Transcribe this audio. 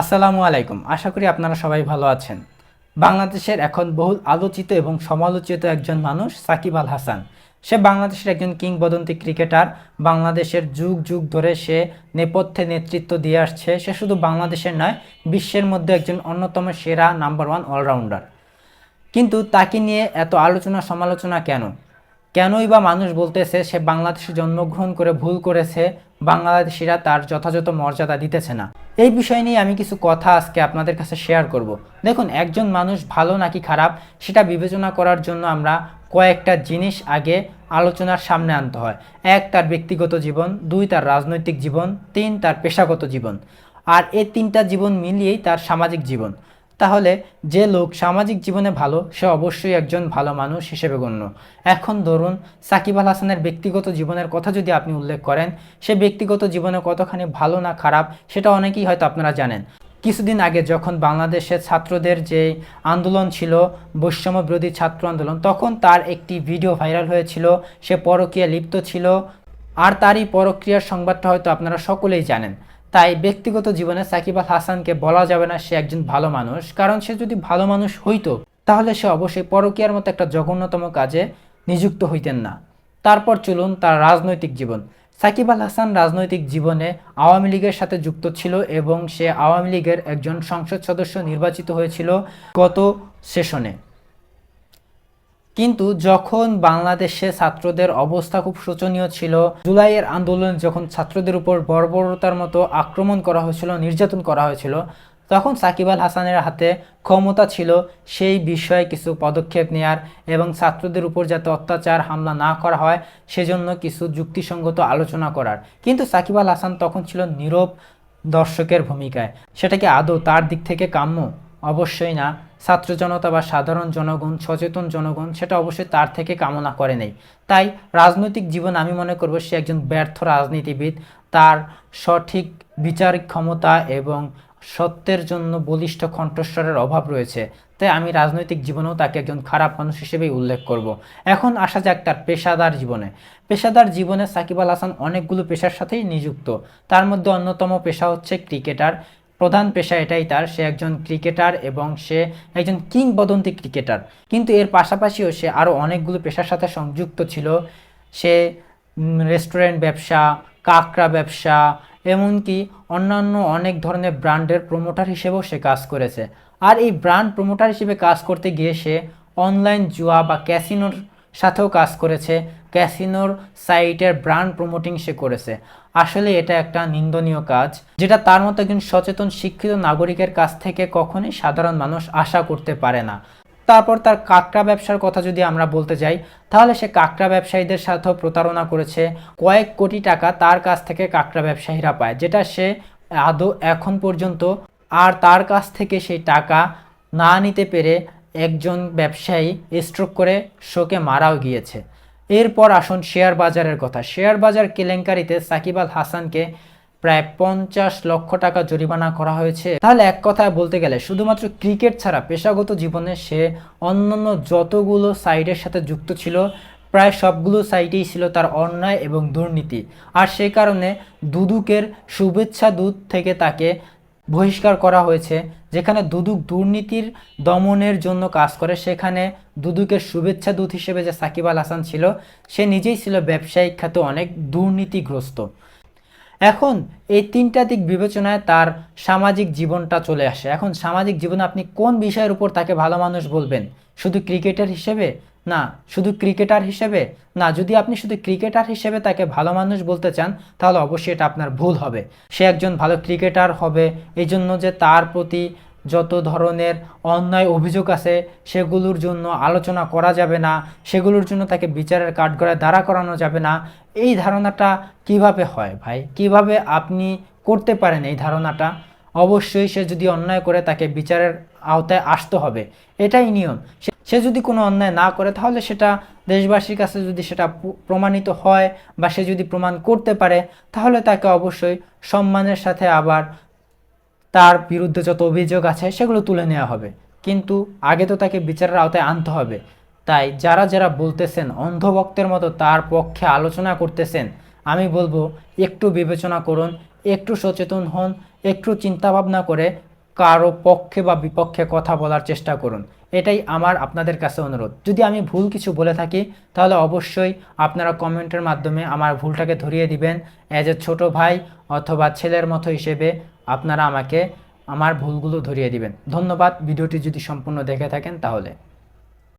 আসসালামু আলাইকুম। আশা করি আপনারা সবাই ভালো আছেন। বাংলাদেশের এখন বহুল আলোচিত এবং সমালোচিত একজন মানুষ সাকিব আল হাসান। সে বাংলাদেশের একজন কিংবদন্তি ক্রিকেটার। বাংলাদেশের যুগ যুগ ধরে সে নেপথ্যে নেতৃত্ব দিয়ে আসছে। সে শুধু বাংলাদেশের নয়, বিশ্বের মধ্যে একজন অন্যতম সেরা নাম্বার ওয়ান অলরাউন্ডার। কিন্তু তাকে নিয়ে এত আলোচনা সমালোচনা কেন? কেনই বা মানুষ বলতেছে সে বাংলাদেশে জন্মগ্রহণ করে ভুল করেছে, বাংলাদেশিরা তার যথাযথ মর্যাদা দিতেছে না। এই বিষয় নিয়ে আমি কিছু কথা আজকে আপনাদের কাছে শেয়ার করব। দেখুন, একজন মানুষ ভালো নাকি খারাপ, সেটা বিবেচনা করার জন্য আমরা কয়েকটা জিনিস আগে আলোচনার সামনে আনতে হয়। এক, তার ব্যক্তিগত জীবন, দুই, তার রাজনৈতিক জীবন, তিন, তার পেশাগত জীবন। আর এই তিনটা জীবন মিলিয়েই তার সামাজিক জীবন। তাহলে যে লোক সামাজিক জীবনে ভালো, সে অবশ্যই একজন ভালো মানুষ হিসেবে গণ্য। এখন ধরুন, সাকিব আল হাসানের ব্যক্তিগত জীবনের কথা যদি আপনি উল্লেখ করেন, সে ব্যক্তিগত জীবনে কতখানি ভালো না খারাপ, সেটা অনেকেই হয়তো আপনারা জানেন। কিছুদিন আগে যখন বাংলাদেশের ছাত্রদের যে আন্দোলন ছিল, বৈষম্য বিরোধী ছাত্র আন্দোলন, তখন তার একটি ভিডিও ভাইরাল হয়েছিল, সে পরকীয়া লিপ্ত ছিল। আর তারই পরক্রিয়ার সংবাদটা হয়তো আপনারা সকলেই জানেন। তাই ব্যক্তিগত জীবনে সাকিব আল হাসানকে বলা যাবে না সে একজন ভালো মানুষ, কারণ সে যদি ভালো মানুষ হইতো, তাহলে সে অবশ্যই পরকীয়ার মতো একটা জঘন্যতম কাজে নিযুক্ত হইতেন না। তারপর চলুন তার রাজনৈতিক জীবন। সাকিব আল হাসান রাজনৈতিক জীবনে আওয়ামী লীগের সাথে যুক্ত ছিল এবং সে আওয়ামী লীগের একজন সংসদ সদস্য নির্বাচিত হয়েছিল গত সেশনে। কিন্তু যখন বাংলাদেশে ছাত্রদের অবস্থা খুব শোচনীয় ছিল, জুলাইয়ের আন্দোলন যখন ছাত্রদের উপর বর্বরতার মতো আক্রমণ করা হয়েছিল, নির্যাতন করা হয়েছিল, তখন সাকিব আল হাসানের হাতে ক্ষমতা ছিল সেই বিষয়ে কিছু পদক্ষেপ নেয়ার এবং ছাত্রদের উপর যাতে অত্যাচার, হামলা না করা হয়, সেজন্য কিছু যুক্তিসঙ্গত আলোচনা করার। কিন্তু সাকিব আল হাসান তখন ছিল নীরব দর্শকের ভূমিকায়। সেটাকে আদৌ তার দিক থেকে কাম্য? অবশ্যই না। ছাত্র জনতা বা সাধারণ জনগণ, সচেতন জনগণ, সেটা অবশ্যই তার থেকে কামনা করে নেই। তাই রাজনৈতিক জীবন আমি মনে করব সে একজন ব্যর্থ রাজনীতিবিদ। তার সঠিক বিচার ক্ষমতা এবং সত্যের জন্য বলিষ্ঠ কণ্ঠস্বরের অভাব রয়েছে। তাই আমি রাজনৈতিক জীবনেও তাকে একজন খারাপ মানুষ হিসেবেই উল্লেখ করব। এখন আসা যাক তার পেশাদার জীবনে। পেশাদার জীবনে সাকিব আল হাসান অনেকগুলো পেশার সাথেই নিযুক্ত। তার মধ্যে অন্যতম পেশা হচ্ছে ক্রিকেটার। প্রধান পেশা এটাই তার, সে একজন ক্রিকেটার এবং সে একজন কিংবদন্তি ক্রিকেটার। কিন্তু এর পাশাপাশিও সে আরও অনেকগুলো পেশার সাথে সংযুক্ত ছিল। সে রেস্টুরেন্ট ব্যবসা, কাঁকড়া ব্যবসা, এমনকি অন্যান্য অনেক ধরনের ব্র্যান্ডের প্রমোটার হিসেবেও সে কাজ করেছে। আর এই ব্র্যান্ড প্রমোটার হিসেবে কাজ করতে গিয়ে সে অনলাইন জুয়া বা ক্যাসিনোর সাথেও কাজ করেছে। ক্যাসিনোর সাইটের ব্র্যান্ড প্রমোটিং সে করেছে। আসলে এটা একটা নিন্দনীয় কাজ, যেটা তার মতো একজন সচেতন, শিক্ষিত নাগরিকের কাছ থেকে কখনোই সাধারণ মানুষ আশা করতে পারে না। তারপর তার কাঁকড়া ব্যবসার কথা যদি আমরা বলতে যাই, তাহলে সে কাঁকড়া ব্যবসায়ীদের সাথেও প্রতারণা করেছে। কয়েক কোটি টাকা তার কাছ থেকে কাঁকড়া ব্যবসায়ীরা পায়, যেটা সে আদৌ এখন পর্যন্ত আর তার কাছ থেকে সেই টাকা না নিতে পেরে একজন ব্যবসায়ী স্ট্রোক করে শোকে মারাও গিয়েছে। এরপর আসুন শেয়ার বাজারের কথা। শেয়ার বাজার কেলেঙ্কারিতে সাকিব আল হাসানকে প্রায় পঞ্চাশ লক্ষ টাকা জরিমানা করা হয়েছে। তাহলে এক কথায় বলতে গেলে, শুধুমাত্র ক্রিকেট ছাড়া পেশাগত জীবনে সে অন্যান্য যতগুলো সাইডের সাথে যুক্ত ছিল, প্রায় সবগুলো সাইটেই ছিল তার অন্যায় এবং দুর্নীতি। আর সেই কারণে দুদুকের শুভেচ্ছা দূত থেকে তাকে বহিষ্কার করা হয়েছে, যেখানে দুদুক দুর্নীতির দমনের জন্য কাজ করে। সেখানে দুদুকের শুভেচ্ছা দূত হিসেবে যে সাকিব আল হাসান ছিল, সে নিজেই ছিল ব্যবসায়িক খ্যাত অনেক দুর্নীতিগ্রস্ত। এখন এই তিনটা দিক বিবেচনায় তার সামাজিক জীবনটা চলে আসে। এখন সামাজিক জীবনে আপনি কোন বিষয়ের উপর তাকে ভালো মানুষ বলবেন? শুধু ক্রিকেটার হিসেবে? না, শুধু ক্রিকেটার হিসেবে? না, যদি আপনি শুধু ক্রিকেটার হিসেবে তাকে ভালো মানুষ বলতে চান, তাহলে অবশ্যই এটা আপনার ভুল হবে। সে একজন ভালো ক্রিকেটার হবে। এই জন্য যে তার প্রতি যত ধরনের অন্যায় অভিযোগ আছে, সেগুলোর জন্য আলোচনা করা যাবে না, সেগুলোর জন্য তাকে বিচারের কাঠগড়ায় দাঁড়া করানো যাবে না। এই ধারণাটা কীভাবে হয় ভাই? কীভাবে আপনি করতে পারেন এই ধারণাটা? অবশ্যই সে যদি অন্যায় করে, তাকে বিচারের আওতায় আসতে হবে। এটাই নিয়ম। সে- যদি কোনো অন্যায় না করে, তাহলে সেটা দেশবাসীর কাছে যদি সেটা প্রমাণিত হয় বা সে যদি প্রমাণ করতে পারে, তাহলে তাকে অবশ্যই সম্মানের সাথে আবার তার বিরুদ্ধে যত অভিযোগ আছে সেগুলো তুলে নেওয়া হবে। কিন্তু আগে তো তাকে বিচারের আওতায় আনতে হবে। তাই যারা যারা বলতেছেন অন্ধভক্তের মতো তার পক্ষে আলোচনা করতেছেন, আমি বলব একটু বিবেচনা করুন, একটু সচেতন হন, একটু চিন্তাভাবনা করে কারও পক্ষে বা বিপক্ষে কথা বলার চেষ্টা করুন। এটাই আমার আপনাদের কাছে অনুরোধ। যদি আমি ভুল কিছু বলে থাকি, তাহলে অবশ্যই আপনারা কমেন্টের মাধ্যমে আমার ভুলটাকে ধরিয়ে দিবেন। অ্যাজ এ ছোটো ভাই অথবা ছেলের মতো হিসেবে আপনারা আমাকে আমার ভুলগুলো ধরিয়ে দিবেন। ধন্যবাদ। ভিডিওটি যদি সম্পূর্ণ দেখে থাকেন, তাহলে।